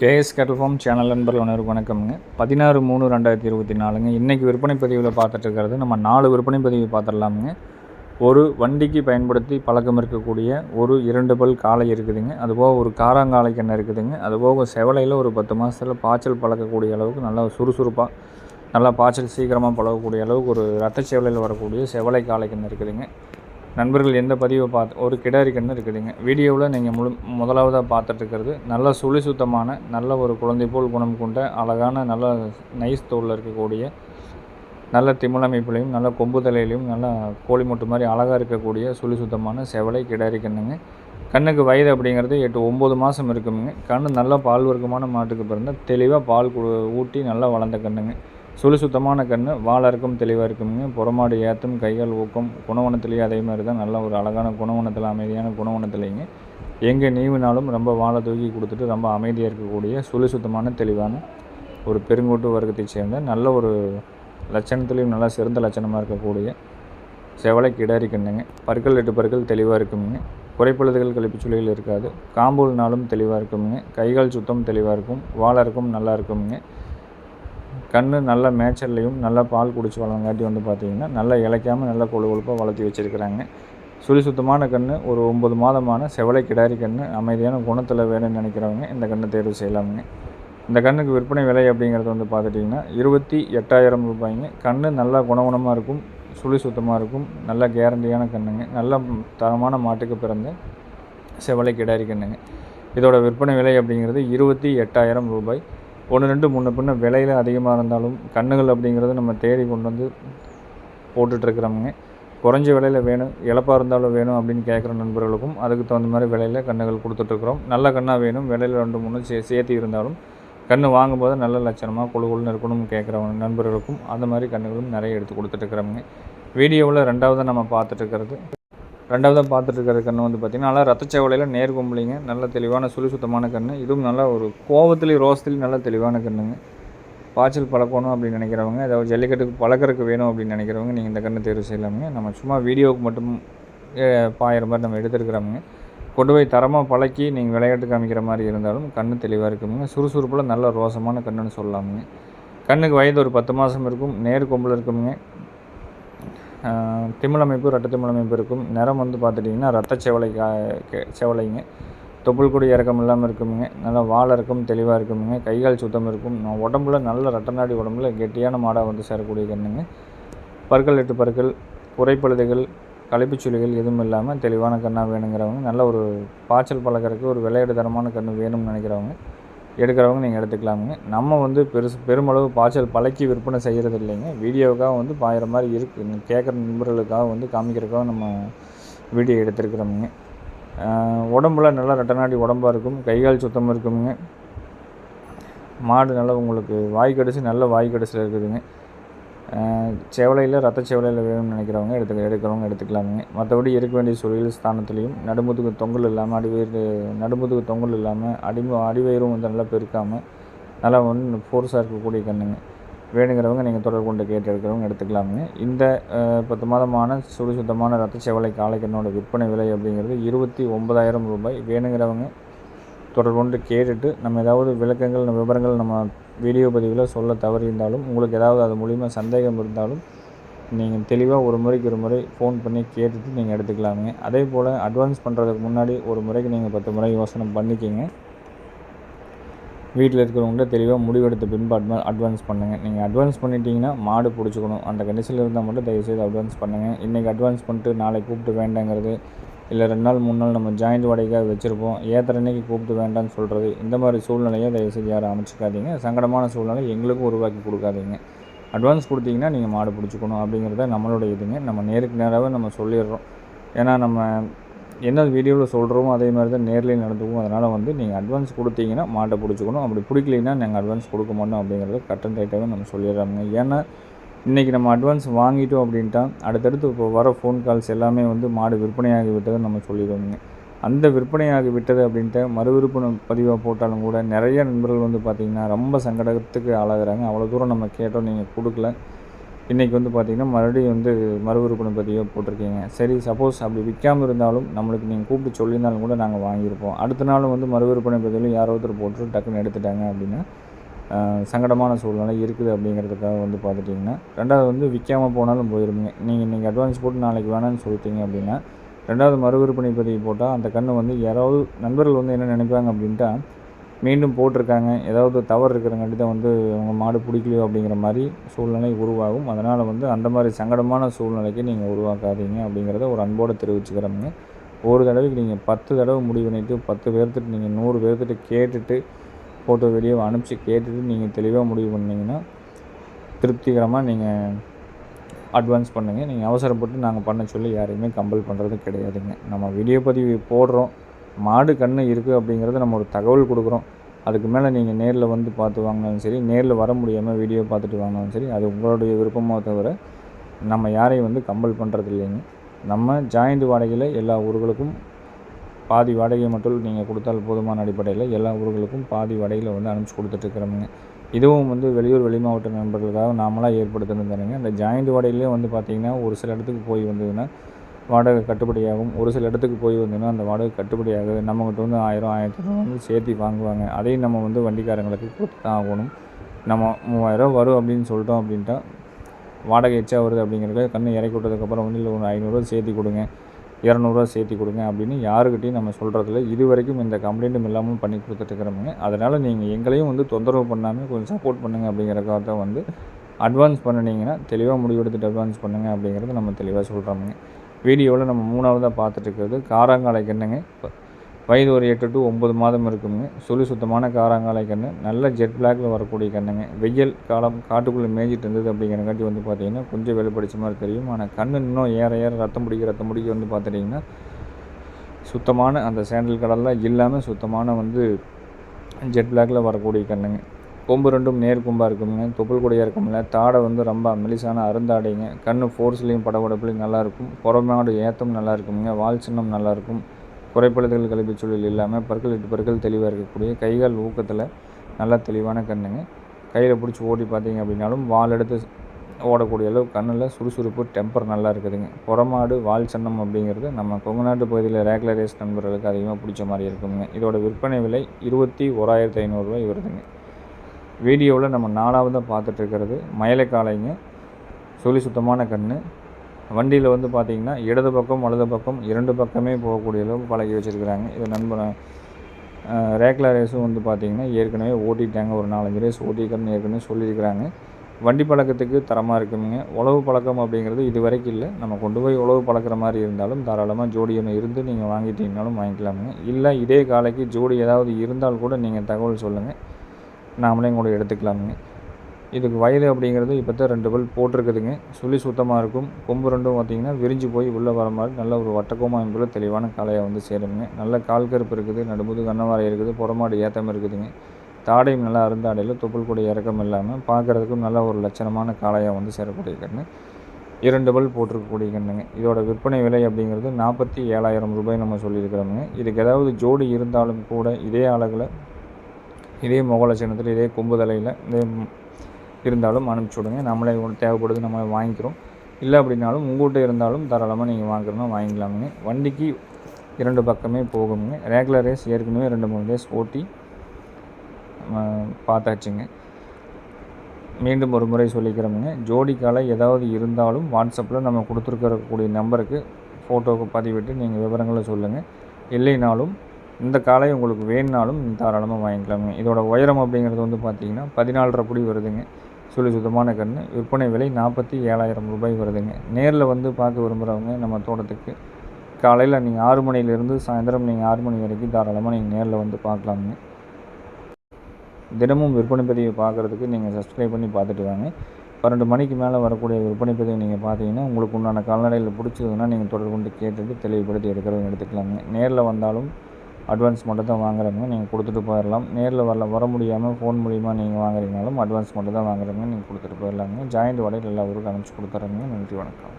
KS கேட்டல் channel நண்பர்கள் அனைவருக்கும் வணக்கம்ங்க. பதினாறு மூணு ரெண்டாயிரத்தி இருபத்தி நாலுங்க. இன்றைக்கி விற்பனை பதிவில் பார்த்துட்டு இருக்கிறது நம்ம நாலு விற்பனை பதிவு பார்த்துடலாமுங்க. ஒரு வண்டிக்கு பயன்படுத்தி பழக்கம் இருக்கக்கூடிய ஒரு இரண்டு பல் காளை இருக்குதுங்க. அதுபோக ஒரு காராங்காலை கண்ணை இருக்குதுங்க அதுபோக செவலையில் ஒரு பத்து மாதத்தில் பாய்ச்சல் பழக்கக்கூடிய அளவுக்கு நல்லா சுறுசுறுப்பாக நல்லா பாய்ச்சல் சீக்கிரமாக பழகக்கூடிய அளவுக்கு ஒரு ரத்த செவலையில் வரக்கூடிய செவலை காளை கண்ணு இருக்குதுங்க. நண்பர்கள் எந்த பதிவை பார்த்து ஒரு கிடாரி கன்று இருக்குதுங்க. வீடியோவில் நீங்கள் முழு முதலாவதாக பார்த்துட்டு இருக்கிறது நல்ல சுழி சுத்தமான நல்ல ஒரு குழந்தை போல் குணம் கொண்ட அழகான நல்ல நைஸ் தோலில் இருக்கக்கூடிய நல்ல திமிழமைப்புலையும் நல்ல கொம்பு தலையிலையும் நல்ல கோழிமுட்டு மாதிரி அழகாக இருக்கக்கூடிய சுழி சுத்தமான செவலை கிடாரி கண்ணுங்க கண்ணுக்கு வயது அப்படிங்கிறது எட்டு ஒம்பது மாதம் இருக்குங்க கண்ணு நல்ல பால் வர்க்கமான மாட்டுக்கு பிறந்த தெளிவாக பால் கு ஊட்டி நல்லா வளர்ந்த கண்ணுங்க. சுழி சுத்தமான கன்று வாழறக்கும் தெளிவாக இருக்குங்க புறமாடு ஏற்றும் கைகள் ஊக்கம் குணவனத்துலேயே அதே மாதிரி தான் நல்ல ஒரு அழகான குணவனத்தில் அமைதியான குணவனத்துலேங்க எங்கே நீவினாலும் ரொம்ப வாழை தூக்கி கொடுத்துட்டு ரொம்ப அமைதியாக இருக்கக்கூடிய சுழி சுத்தமான தெளிவான ஒரு பெருங்கோட்டு வர்க்கத்தை சேர்ந்த நல்ல ஒரு லட்சணத்துலேயும் நல்லா சிறந்த லட்சணமாக இருக்கக்கூடிய செவலை கிடாரி கண்ணுங்க. பற்கள் எட்டு பற்கள் தெளிவாக இருக்குங்க குறைப்பழுதுகள் கழிப்பு சுழிகள் இருக்காது. காம்பூல்னாலும் தெளிவாக இருக்குங்க கைகால் சுத்தம் தெளிவாக இருக்கும். வாழறக்கும் நல்லா இருக்குங்க கன்று நல்ல மேய்ச்சல்லையும் நல்லா பால் குடிச்சு வளங்காட்டி வந்து பார்த்திங்கன்னா நல்லா இளைக்காமல் நல்லா கொழு கொழுப்பாக வளர்த்தி வச்சுருக்கிறாங்க. சுழி சுத்தமான கன்று ஒரு ஒம்பது மாதமான செவலை கிடாரி கன்று அமைதியான குணத்தில் வேணும்னு நினைக்கிறவங்க இந்த கன்று தேர்வு செய்யலாமுங்க. இந்த கண்ணுக்கு விற்பனை விலை அப்படிங்கிறது வந்து பார்த்துட்டிங்கன்னா இருபத்தி எட்டாயிரம் ரூபாய்ங்க. கன்று நல்லா குணகுணமாக இருக்கும் சுழி சுத்தமாக இருக்கும் நல்ல கேரண்டியான கண்ணுங்க நல்ல தரமான மாட்டுக்கு பிறந்த செவலை கிடாரி கண்ணுங்க. இதோட விற்பனை விலை அப்படிங்கிறது இருபத்தி எட்டாயிரம் ரூபாய். ஒன்று ரெண்டு முன்ன பின்ன விலையில் அதிகமாக இருந்தாலும் கண்ணுகள் அப்படிங்கிறத நம்ம தேடி கொண்டு வந்து போட்டுட்ருக்குறோமுங்க குறைஞ்ச விலையில் வேணும் இழப்பாக இருந்தாலும் வேணும் அப்படின்னு கேட்குற நண்பர்களுக்கும் அதுக்கு தகுந்த மாதிரி விலையில் கண்ணுகள் கொடுத்துட்ருக்குறோம். நல்ல கண்ணாக வேணும் விலையில் ரெண்டு மூணு சே சேர்த்து இருந்தாலும் கன்று வாங்கும்போது நல்ல லட்சணமாக குழு குழுன்னு இருக்கணும்னு கேட்குறவங்க நண்பர்களுக்கும் அந்த மாதிரி கண்ணுகளும் நிறைய எடுத்து கொடுத்துட்ருக்குறோமுங்க வீடியோவில் ரெண்டாவது நம்ம பார்த்துட்ருக்கிறது. ரெண்டாவதாக பார்த்துட்டு இருக்கிற கன்று வந்து பார்த்திங்கன்னா நல்லா ரத்தச்சவலையில் நேர் கும்பலிங்க நல்ல தெளிவான சுழி சுத்தமான கன்று இதுவும் நல்லா ஒரு கோவத்துலேயும் ரோசத்துலேயும் நல்லா தெளிவான கன்றுங்க பாய்ச்சல் பழக்கணும் அப்படின்னு நினைக்கிறவங்க அதாவது ஜல்லிக்கட்டுக்கு பழக்கறதுக்கு வேணும் அப்படின்னு நினைக்கிறவங்க நீங்கள் இந்த கன்று தேர்வு செய்யலாமுங்க. நம்ம சும்மா வீடியோவுக்கு மட்டும் பாயிற மாதிரி நம்ம எடுத்துருக்குறோமுங்க. கொண்டு போய் தரமாக பழக்கி நீங்கள் விளையாட்டு காமிக்கிற மாதிரி இருந்தாலும் கண் தெளிவாக இருக்குமுங்க. சுறுசுறுப்பில் நல்ல ரோசமான கண்ணுன்னு சொல்லலாமுங்க. கண்ணுக்கு வயது ஒரு பத்து மாதம் இருக்கும் நேர் கொம்பில் இருக்குமுங்க. திமிழமைப்பு ரத்த திமிழமைப்பு இருக்கும். நிறம் வந்து பார்த்துட்டிங்கன்னா ரத்த செவலை செவலைங்க. தொப்புள் கூட இறக்கம் இல்லாமல் இருக்குமுங்க. நல்லா வாழை இருக்கும் தெளிவாக இருக்குமுங்க. கைகால் சுத்தம் இருக்கும். உடம்புல நல்ல ரட்டநாடி உடம்புல கெட்டியான மாடாக வந்து சேரக்கூடிய கண்ணுங்க. பற்கள் எட்டு பற்கள் குறைப்பழுதுகள் களைப்புச்சுளிகள் எதுவும் இல்லாமல் தெளிவான கண்ணாக வேணுங்கிறவங்க நல்ல ஒரு பாய்ச்சல் பழகிறதுக்கு ஒரு விளையாட்டு தரமான கன்று வேணும்னு நினைக்கிறவங்க எடுக்கிறவங்க நீங்கள் எடுத்துக்கலாமுங்க. நம்ம வந்து பெருசு பெருமளவு பாய்ச்சல் பழக்கி விற்பனை செய்கிறது இல்லைங்க வீடியோவுக்காக வந்து பாயிற மாதிரி இருக்குது கேட்குற நண்பர்களுக்காக வந்து காமிக்கிறதுக்காக நம்ம வீடியோ எடுத்துருக்குறோமுங்க. உடம்புல நல்லா ரெட்டநாடி உடம்பாக இருக்கும். கைகால் சுத்தமாக இருக்குங்க மாடு நல்லா உங்களுக்கு வாய் கடிச்சு நல்ல வாய் கடிச்சில் இருக்குதுங்க. செவலையில் ரத்த செவலையில் வேணும்னு நினைக்கிறவங்க எடுத்து எடுக்கிறவங்க எடுத்துக்கலாமுங்க மற்றபடி இருக்க வேண்டிய சூழல் ஸ்தானத்துலேயும் நடுமுதுகு தொங்கல் இல்லாமல் அடிவயிறு நடுமுதுகு தொங்கல் இல்லாமல் அடிமு அடிவயிறும் வந்து நல்லா பெருக்காமல் நல்லா ஒன்று ஃபோர்ஸாக இருக்கக்கூடிய கண்ணுங்க. வேணுங்கிறவங்க நீங்கள் தொடர்பு கொண்டு கேட்டு எடுக்கிறவங்க எடுத்துக்கலாமுங்க. இந்த பத்து மாதமான சுடு சுத்தமான ரத்த செவலை காளைக்கண்ணோட விற்பனை விலை அப்படிங்கிறது இருபத்தி ஒன்பதாயிரம் ரூபாய். வேணுங்கிறவங்க தொடர்பு கொண்டு கேட்டுட்டு நம்ம ஏதாவது விளக்கங்கள் விவரங்கள் நம்ம வீடியோ பதிவில் சொல்ல தவறியிருந்தாலும் உங்களுக்கு ஏதாவது அது மூலிமா சந்தேகம் இருந்தாலும் நீங்கள் தெளிவாக ஒரு முறைக்கு ஒரு முறை ஃபோன் பண்ணி கேட்டுட்டு நீங்கள் எடுத்துக்கலாமே அதே போல் அட்வான்ஸ் பண்ணுறதுக்கு முன்னாடி ஒரு முறைக்கு நீங்கள் பத்து முறை யோசனை பண்ணிக்கிங்க. வீட்டில் இருக்கிறவங்கள்ட்ட தெளிவாக முடிவெடுத்த பின்பு அட்வா அட்வான்ஸ் பண்ணுங்கள் நீங்கள் அட்வான்ஸ் பண்ணிட்டீங்கன்னா மாடு பிடிச்சிக்கணும். அந்த கண்டிஷனில் இருந்தால் மட்டும் தயவுசெய்து அட்வான்ஸ் பண்ணுங்கள் இன்றைக்கி அட்வான்ஸ் பண்ணிட்டு நாளைக்கு கூப்பிட்டு வேண்டாங்கிறது இல்லை ரெண்டு நாள் மூணு நாள் நம்ம ஜாயிண்ட் வாடகைக்காக வச்சுருப்போம். ஏற்ற அன்னைக்கு கூப்பிட்டு வேண்டாம்னு சொல்கிறது இந்த மாதிரி சூழ்நிலையை தயவுசெய்து யாரும் அமைச்சிக்காதீங்க. சங்கடமான சூழ்நிலை எங்களுக்கும் உருவாக்கி கொடுக்காதீங்க. அட்வான்ஸ் கொடுத்தீங்கன்னா நீங்கள் மாடு பிடிச்சிக்கணும் அப்படிங்கிறத நம்மளுடைய இதுங்க. நம்ம நேருக்கு நேராகவே நம்ம சொல்லிடுறோம். ஏன்னா நம்ம என்ன வீடியோவில் சொல்கிறோமோ அதே மாதிரி தான் நேர்லேயும் நடந்துக்கும். அதனால் வந்து நீங்கள் அட்வான்ஸ் கொடுத்தீங்கன்னா மாட்டை பிடிச்சிக்கணும். அப்படி பிடிக்கலைன்னா நாங்கள் அட்வான்ஸ் கொடுக்க மாட்டோம் அப்படிங்கிறத கட்டன் ரைட்டாகவே நம்ம சொல்லிடுறாங்க ஏன்னா இன்றைக்கி நம்ம அட்வான்ஸ் வாங்கிட்டோம் அப்படின்ட்டா அடுத்தடுத்து இப்போ வர ஃபோன் கால்ஸ் எல்லாமே வந்து மாடு விற்பனையாகி விட்டதை நம்ம சொல்லிடுவோங்க அந்த விற்பனையாகி விட்டது அப்படின்ட்டு மறுவிற்பனை பதிவாக போட்டாலும் கூட நிறைய நண்பர்கள் வந்து பார்த்திங்கன்னா ரொம்ப சங்கடத்துக்கு ஆளாகிறாங்க. அவ்வளோ தூரம் நம்ம கேட்டோம் நீங்கள் கொடுக்கல. இன்றைக்கி வந்து பார்த்திங்கன்னா மறுபடியும் வந்து மறுவிற்பனை பதிவாக போட்டிருக்கீங்க. சரி சப்போஸ் அப்படி விற்காமல் இருந்தாலும் நம்மளுக்கு நீங்கள் கூப்பிட்டு சொல்லியிருந்தாலும் கூட நாங்கள் வாங்கியிருப்போம். அடுத்த நாளும் வந்து மறுவிற்பனை பதிவில் யாரோ ஒருத்தர் போட்டு டக்குன்னு எடுத்துட்டாங்க அப்படின்னா சங்கடமான சூழ்நிலை இருக்குது அப்படிங்கிறதுக்காக வந்து பார்த்துட்டிங்கன்னா ரெண்டாவது வந்து விற்காமல் போனாலும் போயிருங்க நீங்கள் நீங்கள் அட்வான்ஸ் போட்டு நாளைக்கு வேணாம்னு சொல்லிட்டீங்க அப்படின்னா ரெண்டாவது மறு விற்பனை பதிவு போட்டால் அந்த கன்று வந்து யாராவது நண்பர்கள் வந்து என்ன நினைப்பாங்க அப்படின்ட்டா மீண்டும் போட்டிருக்காங்க. ஏதாவது தவறு இருக்கிறங்காட்டி தான் வந்து அவங்க மாடு பிடிக்கலையோ அப்படிங்கிற மாதிரி சூழ்நிலை உருவாகும். அதனால் வந்து அந்த மாதிரி சங்கடமான சூழ்நிலைக்கு நீங்கள் உருவாக்காதீங்க அப்படிங்கிறத ஒரு அன்போடு தெரிவிச்சுக்கிறோங்க. ஒரு தடவைக்கு நீங்கள் பத்து தடவை முடிவு பண்ணிவிட்டு பத்து பேர்த்துட்டு நீங்கள் நூறு பேர்த்துட்டு கேட்டுட்டு ஃபோட்டோ வீடியோ அனுப்பிச்சு கேட்டுட்டு நீங்கள் தெளிவாக முடிவு பண்ணிங்கன்னா திருப்திகரமாக நீங்கள் அட்வான்ஸ் பண்ணுங்கள் நீங்கள் அவசரப்பட்டு நாங்கள் பண்ண சொல்லி யாரையுமே கம்பல் பண்ணுறது கிடையாதுங்க. நம்ம வீடியோ பதிவு போடுறோம். மாடு கன்று இருக்குது அப்படிங்கிறத நம்ம ஒரு தகவல் கொடுக்குறோம். அதுக்கு மேலே நீங்கள் நேரில் வந்து பார்த்து வாங்கினாலும் சரி நேரில் வர முடியாமல் வீடியோ பார்த்துட்டு வாங்கினாலும் சரி அது உங்களுடைய விருப்பமாக தவிர நம்ம யாரையும் வந்து கம்பல் பண்ணுறது இல்லைங்க. நம்ம ஜாயிண்ட் வாடகையில் எல்லா ஊர்களுக்கும் பாதி வாடகை மட்டும் நீங்கள் கொடுத்தால் போதுமான அடிப்படையில் எல்லா ஊர்களுக்கும் பாதி வாடகையில் வந்து அனுப்பிச்சி கொடுத்துட்ருக்குறோமுங்க இதுவும் வந்து வெளியூர் வெளி மாவட்ட நண்பர்களுக்காக நாமளாக ஏற்படுத்தணும் தானுங்க அந்த ஜாயிண்ட் வாடகையிலே வந்து பார்த்திங்கன்னா ஒரு சில இடத்துக்கு போய் வந்ததுன்னா வாடகை கட்டுப்படியாகும். ஒரு சில இடத்துக்கு போய் வந்ததுன்னா அந்த வாடகை கட்டுப்படியாகுது. நம்மகிட்ட வந்து ஆயிரம் ஆயிரத்தி வந்து சேர்த்து வாங்குவாங்க. அதையும் நம்ம வந்து வண்டிக்காரங்களுக்கு கொடுத்து தான் ஆகணும். நம்ம மூவாயிரம் வரும் அப்படின்னு சொல்லிட்டோம் அப்படின்ட்டா வாடகை எச்சா வருது அப்படிங்கிறத கண்ணு இறக்கி விட்டதுக்கப்புறம் வந்து இல்லை ஒரு ஐநூறுரூவா சேர்த்தி கொடுங்க. இரநூறுவா சேர்த்தி கொடுங்க அப்படின்னு யாருக்கிட்டையும் நம்ம சொல்கிறதில்ல இது வரைக்கும் இந்த கம்ப்ளைண்ட்டும் இல்லாமல் பண்ணி கொடுத்துட்ருக்குறோமுங்க அதனால் நீங்கள் எங்களையும் வந்து தொந்தரவு பண்ணாமல் கொஞ்சம் சப்போர்ட் பண்ணுங்கள் அப்படிங்கிறக்காக தான் வந்து அட்வான்ஸ் பண்ணினீங்கன்னா தெளிவாக முடிவெடுத்துட்டு அட்வான்ஸ் பண்ணுங்கள் அப்படிங்கிறத நம்ம தெளிவாக சொல்கிறோமுங்க வீடியோவில் நம்ம மூணாவதாக பார்த்துட்டு இருக்கிறது காராங்காலை என்னங்க? இப்போ வயது ஒரு எட்டு டு ஒம்பது மாதம் இருக்குங்க. சுழி சுத்தமான காராங்காலை கன்று நல்ல ஜெட் பிளாக்ல வரக்கூடிய கண்ணுங்க வெயில் காலம் காட்டுக்குள்ளே மேய்ஞ்சிட்டு இருந்தது அப்படிங்கிறங்காட்டி வந்து பார்த்தீங்கன்னா கொஞ்சம் வெளிப்படிச்ச மாதிரி தெரியும். ஆனால் கண்ணு இன்னும் ஏற ஏற ரத்தம் பிடிக்க ரத்தம் பிடிக்க வந்து பார்த்துட்டிங்கன்னா சுத்தமான அந்த சேண்டல் கடலில் இல்லாமல் சுத்தமான வந்து ஜெட் பிளாக்ல வரக்கூடிய கண்ணுங்க கொம்பு ரெண்டும் நேர் கொம்பாக இருக்குங்க. தொப்புள் கூடையாக இருக்கும்ல. தாடை வந்து ரொம்ப மெலிசான அருந்தாடைங்க. கண்ணு ஃபோர்ஸ்லேயும் படபடப்புலையும் நல்லாயிருக்கும் புறமாடு ஏத்தம் நல்லா இருக்குங்க வால் சின்னம் நல்லாயிருக்கும் குறைப்பழுதுகள் கழிப்பு சூழல் இல்லாமல் பற்கள் எட்டு பற்கள் தெளிவாக இருக்கக்கூடிய கைகால் ஊக்கத்தில் நல்லா தெளிவான கண்ணுங்க. கையில் பிடிச்சி ஓடி பார்த்தீங்க அப்படின்னாலும் வால் எடுத்து ஓடக்கூடிய அளவு கண்ணில் சுறுசுறுப்பு டெம்பர் நல்லா இருக்குதுங்க. புறமாடு வால் சன்னம் அப்படிங்கிறது நம்ம கொங்குநாட்டு பகுதியில் ரேக்லர் ரேஸ் நண்பர்களுக்கு அதிகமாக பிடிச்ச மாதிரி இருக்குங்க. இதோட விற்பனை விலை இருபத்தி ஓராயிரத்தி ஐநூறுரூவாய் வருதுங்க. வீடியோவில் நம்ம நாலாவதாக பார்த்துட்டு இருக்கிறது மயிலைக்காலைங்க சுழி சுத்தமான கன்று வண்டியில் வந்து பார்த்திங்கன்னா இடது பக்கம் வலது பக்கம் இரண்டு பக்கமே போகக்கூடிய அளவுக்கு பழகி வச்சுருக்குறாங்க. இது நண்பன் ரேக்லா ரேஸும் வந்து பார்த்திங்கன்னா ஏற்கனவே ஓட்டிட்டாங்க. ஒரு நாலஞ்சு ரேஸ் ஓட்டிக்கிறேன்னு ஏற்கனவே சொல்லியிருக்கிறாங்க. வண்டி பழக்கத்துக்கு தரமாக இருக்குங்க. உழவு பழக்கம் அப்படிங்கிறது இது வரைக்கும் இல்லை. நம்ம கொண்டு போய் உழவு பழக்கிற மாதிரி இருந்தாலும் தாராளமாக ஜோடி ஒன்று இருந்து நீங்கள் வாங்கிட்டீங்கனாலும் வாங்கிக்கலாமுங்க. இல்லை இதே காலைக்கு ஜோடி ஏதாவது இருந்தால் கூட நீங்கள் தகவல் சொல்லுங்கள் நாமளே கூட எடுத்துக்கலாமுங்க. இதுக்கு வயது அப்படிங்கிறது இப்போ தான் ரெண்டு பல் போட்டிருக்குதுங்க. சுழி சுத்தமாக இருக்கும். கொம்பு ரெண்டும் பார்த்திங்கன்னா விரிஞ்சு போய் உள்ளே வர மாதிரி நல்ல ஒரு வட்டக்கோமா என்பதில் தெளிவான காளையாக வந்து சேருங்க நல்ல கால் கருப்பு இருக்குது நடுமுது கண்ணவாரை இருக்குது புறமாடு ஏத்தம் இருக்குதுங்க. தாடையும் நல்லா அருந்தாடையில் தொப்புள் கூட இறக்கம் இல்லாமல் பார்க்குறதுக்கும் நல்ல ஒரு லட்சணமான காளையாக வந்து சேரக்கூடிய கண்ணு. இரண்டு பல் போட்டிருக்கக்கூடிய கண்ணுங்க. இதோட விற்பனை விலை அப்படிங்கிறது நாற்பத்தி ஏழாயிரம் ரூபாய் நம்ம சொல்லியிருக்கிறோமுங்க. இதுக்கு ஏதாவது ஜோடி இருந்தாலும் கூட இதே அழகில் இதே முகலட்சணத்தில் இதே கொம்பு தலையில் இதே இருந்தாலும் அனுப்பிச்சி விடுங்க. நம்மளே உங்களுக்கு தேவைப்படுது நம்ம வாங்கிக்கிறோம். இல்லை அப்படின்னாலும் உங்கள்கிட்ட இருந்தாலும் தாராளமாக நீங்கள் வாங்குறதுனா வாங்கிக்கலாமுங்க. வண்டிக்கு இரண்டு பக்கமே போகுங்க ரேகுலர் ரேஸ் ஏற்கனவே ரெண்டு மூணு ரேஸ் ஓட்டி பார்த்தாச்சுங்க. மீண்டும் ஒரு முறை சொல்லிக்கிறோமுங்க. ஜோடி காலை ஏதாவது இருந்தாலும் வாட்ஸ்அப்பில் நம்ம கொடுத்துருக்கக்கூடிய நம்பருக்கு ஃபோட்டோவுக்கு பதிவிட்டு நீங்கள் விவரங்களை சொல்லுங்கள் இல்லைனாலும் இந்த காலை உங்களுக்கு வேணுனாலும் தாராளமாக வாங்கிக்கலாமுங்க. இதோட உயரம் அப்படிங்கிறது வந்து பார்த்தீங்கன்னா பதினாலரை புடி வருதுங்க. சொல்லி சுத்தமான கன்று. விற்பனை விலை நாற்பத்தி ஏழாயிரம் ரூபாய் வருதுங்க. நேரில் வந்து பார்க்க விரும்புகிறவங்க நம்ம தோட்டத்துக்கு காலையில் நீங்கள் ஆறு மணிலேருந்து சாயந்தரம் நீங்கள் ஆறு மணி வரைக்கும் தாராளமாக நீங்கள் நேரில் வந்து பார்க்கலாமுங்க. தினமும் விற்பனை பதிவை பார்க்குறதுக்கு நீங்கள் சப்ஸ்கிரைப் பண்ணி பார்த்துட்டு வாங்க. பன்னெண்டு மணிக்கு மேலே வரக்கூடிய விற்பனை பதிவை நீங்கள் பார்த்தீங்கன்னா உங்களுக்கு உண்டான கால்நடையில் பிடிச்சதுன்னா நீங்கள் தொடர்பு கொண்டு கேட்டுட்டு தெளிவுபடுத்தி எடுக்கிறவங்க எடுத்துக்கலாங்க. நேரில் வந்தாலும் அட்வான்ஸ் மட்டும் தான் வாங்குறவங்க நீங்கள் கொடுத்துட்டு போயிடலாம் நேரில் வரல வர முடியாமல் ஃபோன் மூலிமா நீங்கள் வாங்குறீங்கனாலும் அட்வான்ஸ் மட்டும் தான் வாங்குறவங்க நீங்கள் கொடுத்துட்டு போயிடலாங்க ஜாயிண்ட் வடையில் எல்லா ஊருக்கும் அனுப்பிச்சி கொடுத்துட்றேங்க நன்றி வணக்கம்.